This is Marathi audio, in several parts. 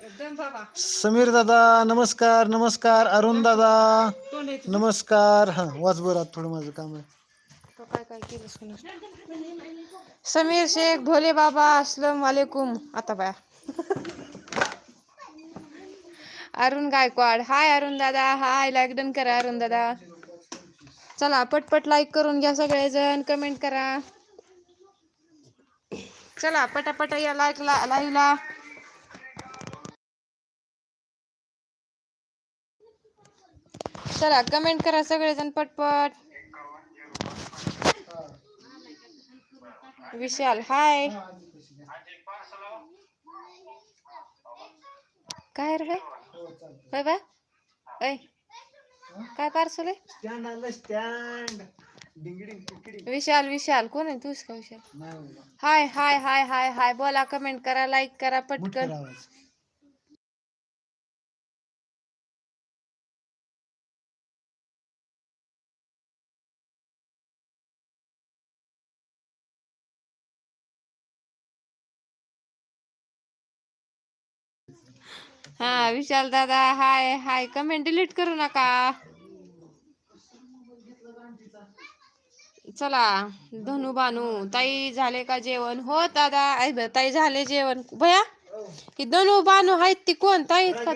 समीर दादा नमस्कार नमस्कार. अरुण दादा नमस्कार. हा वाच बरं आता थोडं माझं काम आहे. काय काय केलं समीर शेख भोले बाबा अस्सलाम वालेकुम. आता बाया. अरुण गायकवाड. हाय अरुण दादा. हाय लाईक डन करा अरुण दादा. चला पटपट लाईक करून घ्या सगळेजण. कमेंट करा. चला पटापट या लाईक ला लाईव्हला चला कमेंट करा सगळेजण पटपट. विशाल हाय काय रे बाय बाय ऐ काय पार्सल विशाल विशाल कोण आहे? तूच का विशाल. हाय हाय हाय हाय हाय बोला कमेंट करा लाईक करा पटकन. हा विशाल दादा हाय हाय. कमेंट डिलीट करू नका. चला धनु बानू ताई झाले का जेवण? हो दादा. ऐ ताई झाले जेवण. भया ही धनु बानू आहेत ती कोण? ताई का?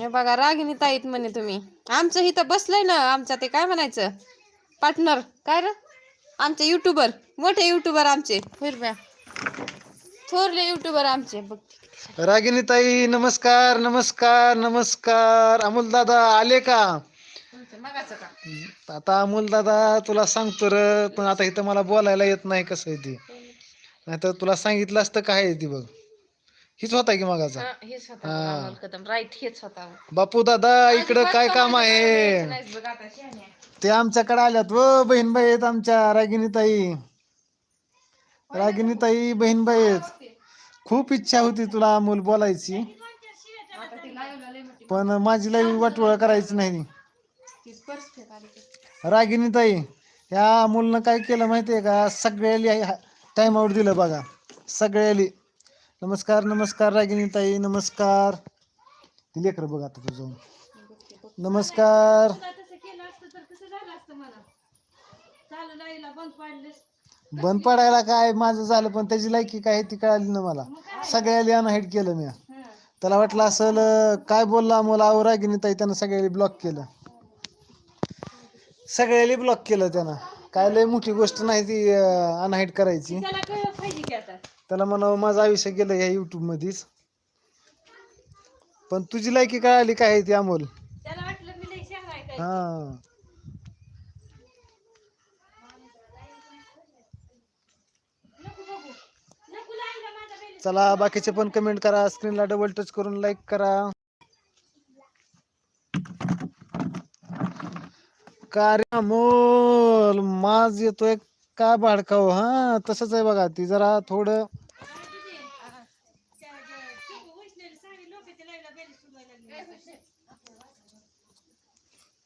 हे बघा रागिनी ताईत म्हणे तुम्ही. आमचं इथं बसलंय ना आमच्या ते काय म्हणायचं? पार्टनर काय र? आमचे युट्यूबर मोठे युट्यूबर आमचे. फिरब्या थोरले युट्यूबर आमचे बघ रागिनी ताई नमस्कार नमस्कार नमस्कार. अमोल दादा आले का? आता अमोल दादा तुला सांगतो र पण आता इथं मला बोलायला येत नाही कसं आहे ती. नाहीतर तुला सांगितलं असतं काय आहे ती बघ. हीच होता की मगाचा? हा. बापू दादा इकडं काय काम आहे. ते आमच्याकडे आल्यात व बहीणबाई आहेत आमच्या रागिनी ताई. रागिनी ताई बहीणबाई आहेत. खूप इच्छा होती तुला अमोल बोलायची. पण माझी लई वाटोळ करायची नाही. रागिनी ताई ह्या अमोलनं काय केलं माहितीये का? सगळ्याली टाइम आउट दिलं बघा. सगळ्याली. नमस्कार नमस्कार रागिनी ताई नमस्कार. ती लेकरं बघ आता तुझं नमस्कार. बंद पडायला काय माझं झालं पण त्याची लायकी काय ती कळाली ना मला. सगळ्याला अनहाईट केलं मी. त्याला वाटलं असल काय बोलला मला रागिनी ताई त्यानं सगळ्याला ब्लॉक केलं. सगळ्याला ब्लॉक केलं त्यानं. काय लय मोठी गोष्ट नाही ती अनहाईट करायची. त्याला म्हणावं माझं आयुष्य गेलं ह्या युट्यूब मध्येच पण तुझी लायकी काय आली काय आहे ती अमोल? हा. चला बाकीचे पण कमेंट करा. स्क्रीनला डबल टच करून लाईक करा. का मोल अमोल माज येतोय का भाडकाव हा तसंच आहे बघा ती जरा थोडं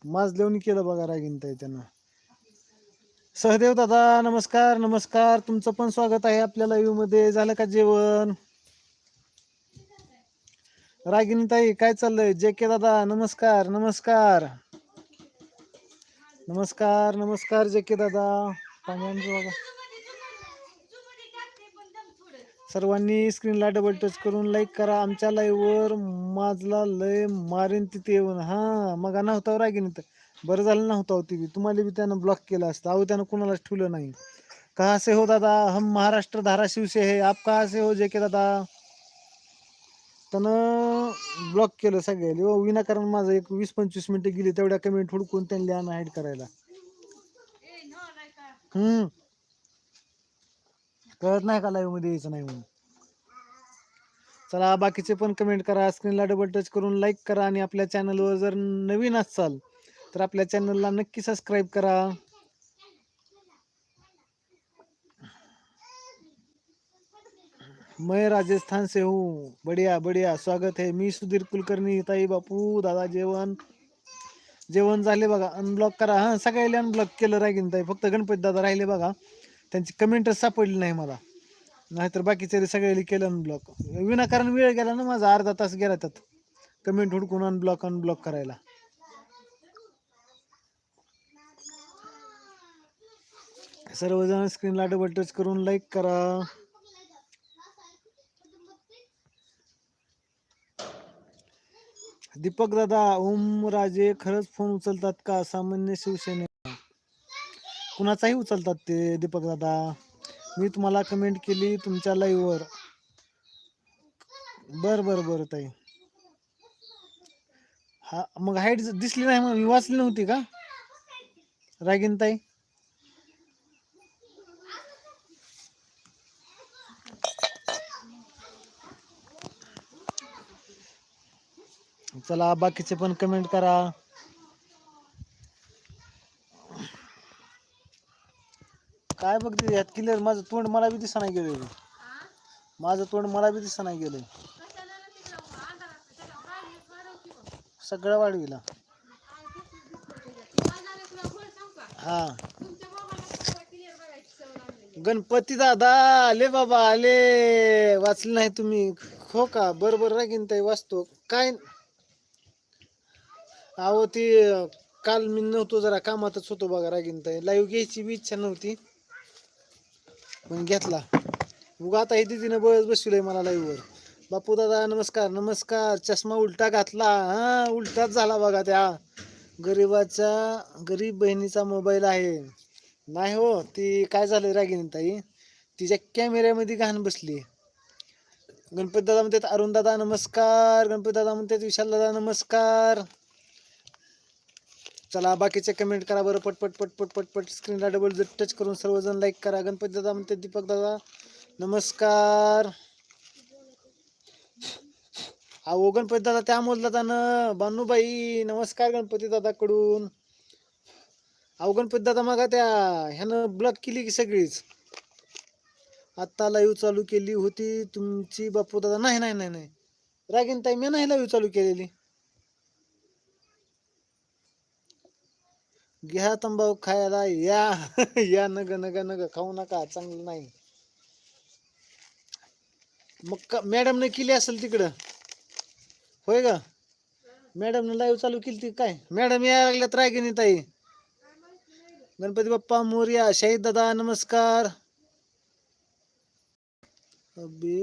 माज लिहून केलं बघा रागीन ताई त्यानं. सहदेव दादा नमस्कार नमस्कार. तुमचं पण स्वागत आहे आपल्या लाईव्हमध्ये. झालं का जेवण? रागिनी ताई काय चाललंय? जे के दादा नमस्कार नमस्कार. नमस्कार नमस्कार जे के दादा. सर्वांनी स्क्रीनला डबल टच करून लाईक करा. आमच्या लाईव्हवर माझला लय मारेन तिथे येऊन. हा मग नव्हता रागिनी तर बरं झालं नव्हतं होती बी. तुम्हाला बी त्यानं ब्लॉक केलं असतं. अहो त्यानं कुणालाच ठेवलं नाही. कहा से हो दादा हम महाराष्ट्र धाराशिव से है. आप कहा से हो जे के दादा? त्यानं ब्लॉक केलं सगळ्याला. हो विनाकारण माझं एक वीस पंचवीस मिनिटं गेली तेवढ्या कमेंट हुडकून त्यांना अनहाईड करायला. हम्म. कळत नाही का लाईव्हमध्ये यायचं नाही म्हणून? चला बाकीचे पण कमेंट करा. स्क्रीनला डबल टच करून लाईक करा आणि आपल्या चॅनलवर जर नवीन असाल तर आपल्या चॅनलला नक्की सबस्क्राईब करा. मैं राजस्थान से हूँ. बढ़िया बढ़िया. स्वागत है. मी सुधीर कुलकर्णी ताई बापू दादा जेवण. जेवण झाले बघा. अनब्लॉक करा. हा सगळ्याला अनब्लॉक केलं राहील ताई. फक्त गणपती दादा राहिले बघा. त्यांची कमेंटच सापडली नाही मला. नाहीतर बाकीचे सगळ्याला केलं अनब्लॉक विनाकारण वेळ गेला ना माझा. अर्धा तास गेला त्यात. कमेंट हुडकून अनब्लॉक अनब्लॉक करायला. सर्वजण स्क्रीनला डबल टच करून लाईक करा. दीपक दादा ओम राजे खरंच फोन उचलतात का? सामान्य शिवसेने. कुणाचाही उचलतात ते दीपक दादा. मी तुम्हाला कमेंट केली तुमच्या लाईव्हवर बर बर बर ताई. हा मग हाईट दिसली नाही मग मी वाचली नव्हती का? रागिन ताई. चला बाकीचे पण कमेंट करा. काय बघते ह्यात क्लिअर माझं तोंड मला बी दिसा नाही गेलं माझं तोंड मला बी दिसा नाही गेलं सगळं वाढविला. हा. गणपती दादा आले बाबा आले. वाचले नाही तुम्ही. हो का? बरोबर रागीन ताई वाचतो. काय? अहो ती काल मी नव्हतो जरा कामातच होतो बघा रागीन ताई लाईव्ह घ्यायची बी इच्छा नव्हती. पण घेतला. उगा आता हे दिदीनं बळच बसविलंय मला लाईव्हवर बापू दादा नमस्कार नमस्कार. चष्मा उलटा घातला. हा उलटाच झाला बघा त्या. गरीबाच्या गरीब बहिणीचा मोबाईल आहे. नाही हो ती काय झालं रागिनी ताई तिच्या कॅमेऱ्यामध्ये घाण बसली. गणपती दादा म्हणतात अरुण दादा नमस्कार. गणपती दादा म्हणतात विशाल दादा नमस्कार. चला बाकीचे कमेंट करा बरं पटपट पटपट पटपट स्क्रीनला डबल जर टच करून सर्वजण लाईक करा. गणपती दादा म्हणते दीपक दादा नमस्कार. अहो गणपती दादा त्या अमोल दादानं बानूबाई नमस्कार गणपती दादाकडून. अहो गणपती दादा मागा त्या ह्यानं ब्लॉक केली की सगळीच. आत्ता लाईव्ह चालू केली होती. तुमची बापू दादा नाही नाही नाही नाही. रागीन ताई मी नाही लाईव्ह चालू केलेली. घ्या तंबाखू खायला या. या नग नग नग खाऊ नका चांगलं नाही. मग का मॅडमने केली असेल तिकडं? होय ग? मॅडमने लाईव्ह चालू केली ती काय? मॅडम या लागल्यात रागिनी ताई. गणपती बाप्पा मोर्या शाहीद दादा नमस्कार. अबे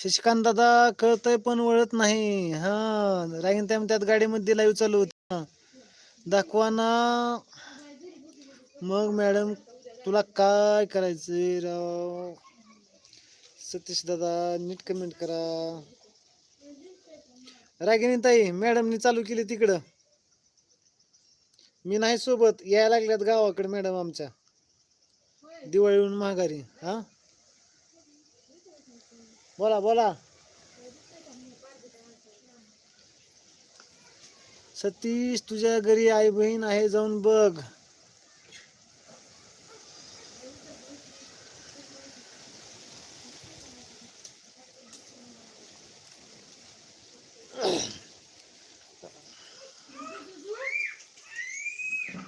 शशिकांत दादा कळतंय पण वळत नाही. हा राहीन त्या त्यात गाडीमध्ये लाईव्ह चालू होती. दाखवा ना. मग मॅडम तुला काय करायचंय राव? सतीश दादा नीट कमेंट करा. रागिनी ताई मॅडमनी चालू केली तिकडं. मी नाही सोबत. यायला लागल्यात गावाकडे मॅडम आमच्या. दिवाळीहून माघारी. हा? बोला बोला. सतीश तुझ्या घरी आई बहीण आहे जाऊन बघ.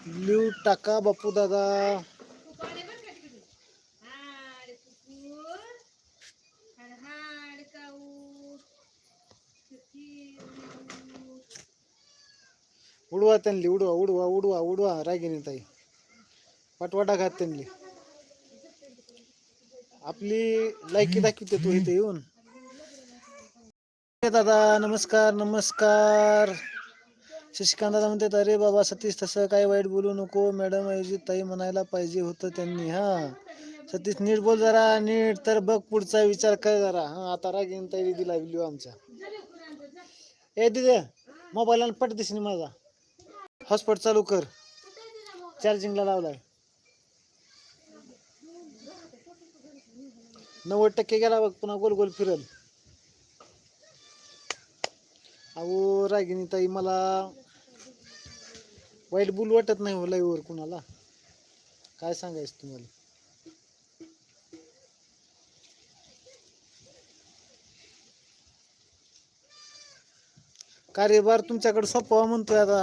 ब्ल्यू टाका बापू दादा. उडवा त्यांनी उडवा उडवा उडवा उडवा रागिनी ताई. पाठवाटा घात त्यांनी. आपली लायकी दाखवते तू इथे येऊन. दादा नमस्कार नमस्कार. शशिकांत दादा म्हणतात अरे बाबा सतीश तसं काय वाईट बोलू नको. मॅडम ऐवजी ताई म्हणायला पाहिजे होतं त्यांनी. हा. सतीश नीट बोल जरा नीट. तर बघ पुढचा विचार कर जरा. हा आता रागिनी ताई दिला व्हिडिओ आमच्या ए दिदे मोबाईल पट दिसनी माझा. हॉटस्पॉट चालू कर. चार्जिंगला लावलाय. नव्वद टक्के गेला बघ पुन्हा गोल गोल फिरल. अहो रागिनी ताई मला वाईट बोल वाटत नाही हो लाईव्हवर कुणाला. काय सांगायचं तुम्हाला? कार्यभार तुमच्याकडे सोपवा म्हणतोय आता.